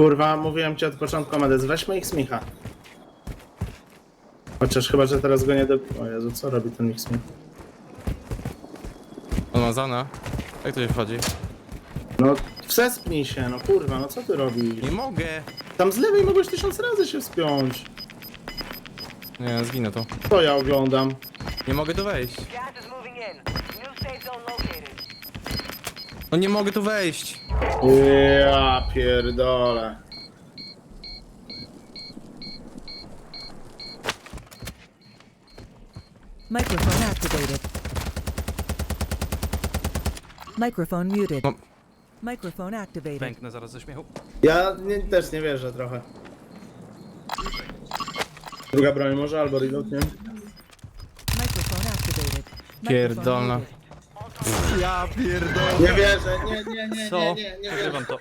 Kurwa, mówiłem ci od początku, Medes, weźmy ich Smicha. Chociaż chyba, że teraz go nie do... O Jezu, co robi ten ich Smith? On ma zona. Jak to się wchodzi? No, wsespnij się, no kurwa, no co ty robisz? Nie mogę! Tam z lewej mogłeś tysiąc razy się wspiąć. Nie, zginę to. To ja oglądam. Nie mogę tu wejść. Gas is moving in. New safe zone located. No nie mogę tu wejść! Ja pierdolę. Microphone activated. Microphone muted. No. Microphone activated. Pęknę zaraz ze śmiechu. Ja nie, też nie wierzę trochę. Druga broń może, albo reload, nie? Microphone activated. Microphone Pierdolna. muted. Ja pierdolę. Nie wierzę, nie, nie, nie, Co? nie, nie, nie wierzę. Nagrywam to.